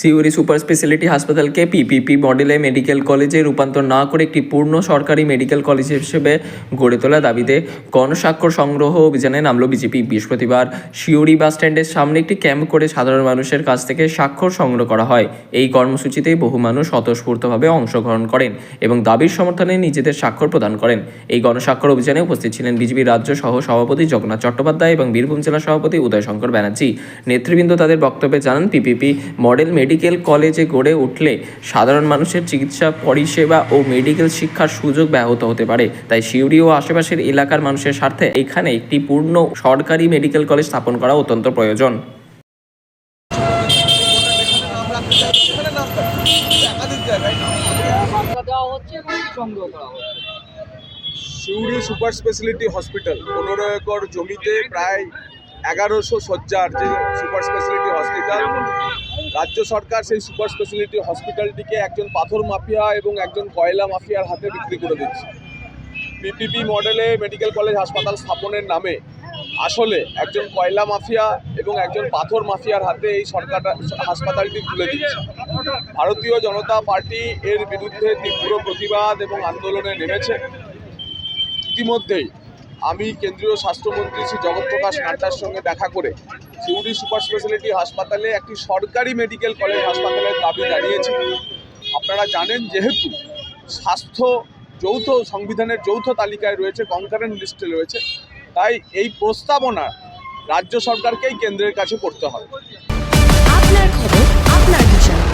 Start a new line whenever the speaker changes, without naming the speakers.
Siuri super speciality হাসপাতালকে PPP মডেলে medical কলেজে রূপান্তর না করে একটি পূর্ণ সরকারি মেডিকেল কলেজ হিসেবে গড়ে তোলা দাবিতে গণস্বাক্ষর সংগ্রহ অভিযানে নামলো বিজেপি বৃহস্পতিবার সিউড়ি বাস স্ট্যান্ডের সামনে একটি ক্যাম্প করে সাধারণ মানুষের কাছ থেকে স্বাক্ষর সংগ্রহ করা হয়। এই কর্মসূচিতে বহু মানুষ স্বতঃস্ফূর্তভাবে অংশগ্রহণ করেন এবং দাবির সমর্থনে নিজেদের স্বাক্ষর প্রদান করেন। এই গণস্বাক্ষর অভিযানে উপস্থিত ছিলেন বিজেপি রাজ্য সহ সভাপতি জগন্নাথ চট্টোপাধ্যায় এবং বীরভূম জেলা সভাপতি উদয় শঙ্কর ব্যানার্জি। নেতৃবৃন্দ তাদের বক্তব্যে জানান পিপিপি মডেল মেডিকেল কলেজে গড়ে উঠলে সাধারণ মানুষের চিকিৎসা, পরিষেবা ও মেডিকেল শিক্ষার সুযোগ ব্যাহত হতে পারে। তাই সিউড়ি ও আশেপাশের এলাকার মানুষের স্বার্থে এখানে একটি পূর্ণ সরকারি মেডিকেল কলেজ স্থাপন করা অত্যন্ত প্রয়োজন।
সিউড়ি সুপার স্পেশালিটি হসপিটাল, পনেরো একর জমিতে প্রায় এগারোশো শয্যার যে সুপার স্পেশালিটি হসপিটাল রাজ্য সরকার সেই সুপার স্পেশালিটি হসপিটালটিকে একজন পাথর মাফিয়া এবং একজন কয়লা মাফিয়ার হাতে বিক্রি করে দিচ্ছে। পিপিপি মডেলে মেডিকেল কলেজ হাসপাতাল স্থাপনের নামে আসলে একজন কয়লা মাফিয়া এবং একজন পাথর মাফিয়ার হাতে এই সরকার হাসপাতালটি তুলে দিচ্ছে। ভারতীয় জনতা পার্টি এর বিরুদ্ধে তীব্র প্রতিবাদ এবং আন্দোলনে নেমেছে। ইতিমধ্যেই আমি কেন্দ্রীয় স্বাস্থ্যমন্ত্রী শ্রী জগৎপ্রকাশ নাড্ডার সঙ্গে দেখা করে সিউড়ি সুপার স্পেশালিটি হাসপাতালে একটি সরকারি মেডিকেল কলেজ হাসপাতালের দাবি দাঁড়িয়েছে আপনারা জানেন যেহেতু স্বাস্থ্য যৌথ সংবিধানের যৌথ তালিকায় রয়েছে কনকারেন্ট লিস্টে রয়েছে, তাই এই প্রস্তাবনা রাজ্য সরকারকেই কেন্দ্রের কাছে করতে হবে।
আপনার খবর